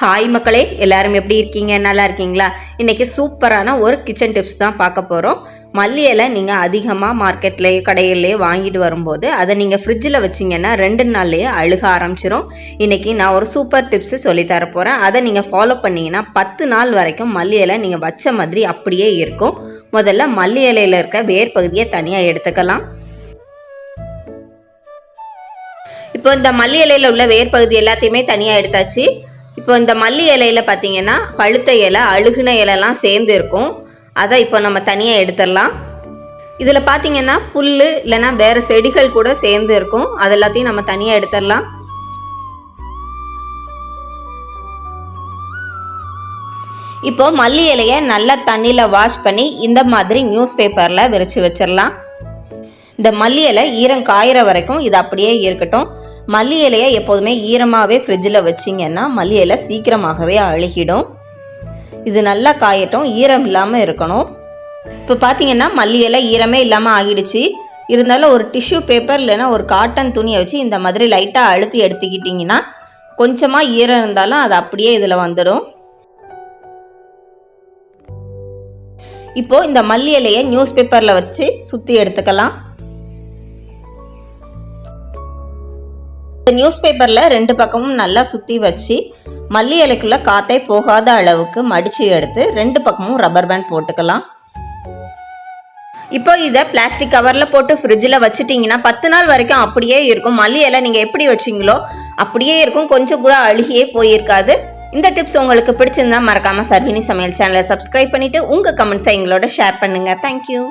Hi மக்களே. எல்லாரும் எப்படி இருக்கீங்க? நல்லா இருக்கீங்களா? இன்னைக்கு சூப்பரான ஒரு கிச்சன் டிப்ஸ் தான் பார்க்க போகிறோம் மல்லி இலை நீங்கள் அதிகமாக மார்க்கெட்லேயே கடையிலேயே வாங்கிட்டு வரும்போது அதை நீங்கள் ஃப்ரிட்ஜில் வச்சிங்கன்னா ரெண்டு நாள்லேயே அழுக ஆரம்பிச்சிரும். இன்றைக்கி நான் ஒரு சூப்பர் டிப்ஸு சொல்லித்தர போகிறேன் அதை நீங்கள் ஃபாலோ பண்ணிங்கன்னா பத்து நாள் வரைக்கும் மல்லி இலை நீங்கள் வச்ச மாதிரி அப்படியே இருக்கும். முதல்ல மல்லி இலையில இருக்க வேர் பகுதியை தனியாக எடுத்துக்கலாம். இப்போ இந்த மல்லி இலையில் உள்ள வேர் பகுதி எல்லாத்தையுமே தனியாக எடுத்தாச்சு. இப்போ இந்த மல்லி இலையில பார்த்தீங்கன்னா பழுத்த இலை அழுகுன இலைலாம் சேர்ந்து இருக்கும். அதை இப்போ நம்ம தனியாக எடுத்துடலாம். இதில் பார்த்தீங்கன்னா புல் இல்லைன்னா வேறு செடிகள் கூட சேர்ந்து இருக்கும். அது எல்லாத்தையும் நம்ம தனியாக எடுத்துடலாம். இப்போ மல்லி இலையை நல்லா தண்ணியில் வாஷ் பண்ணி இந்த மாதிரி நியூஸ் பேப்பரில் விரித்து வச்சிடலாம். இந்த மல்லி இலை ஈரம் காயிற வரைக்கும் இது அப்படியே இருக்கட்டும். மல்லி இலையை எப்போதுமே ஈரமாகவே ஃப்ரிட்ஜில் வச்சிங்கன்னா மல்லி இலை சீக்கிரமாகவே அழுகிடும். இது நல்லா காயட்டும் ஈரம் இல்லாமல் இருக்கணும். இப்போ பார்த்தீங்கன்னா மல்லி இலை ஈரமே இல்லாமல் ஆகிடுச்சு. இருந்தாலும் ஒரு டிஷ்யூ பேப்பர் இல்லைன்னா ஒரு காட்டன் துணியை வச்சு இந்த மாதிரி லைட்டாக அழுத்தி எடுத்துக்கிட்டிங்கன்னா கொஞ்சமாக ஈரம் இருந்தாலும் அது அப்படியே இதில் வந்துடும். இப்போ இந்த மல்லி இலையை நியூஸ் பேப்பரில் வச்சு சுற்றி எடுத்துக்கலாம். இந்த நியூஸ் பேப்பரில் ரெண்டு பக்கமும் நல்லா சுற்றி வச்சு மல்லி இலைக்குள்ள காத்தே போகாத அளவுக்கு மடித்து எடுத்து ரெண்டு பக்கமும் ரப்பர் பேண்ட் போட்டுக்கலாம். இப்போ இதை பிளாஸ்டிக் கவரில் போட்டு ஃப்ரிட்ஜில் வச்சுட்டிங்கன்னா பத்து நாள் வரைக்கும் அப்படியே இருக்கும். மல்லி இலை நீங்கள் எப்படி வச்சிங்களோ அப்படியே இருக்கும். கொஞ்சம் கூட அழுகியே போயிருக்காது. இந்த டிப்ஸ் உங்களுக்கு பிடிச்சிருந்தா மறக்காமல் சர்வினி சமையல் சேனலை சப்ஸ்கிரைப் பண்ணிவிட்டு உங்கள் கமெண்ட்ஸை எங்களோட ஷேர் பண்ணுங்கள் தேங்க்யூ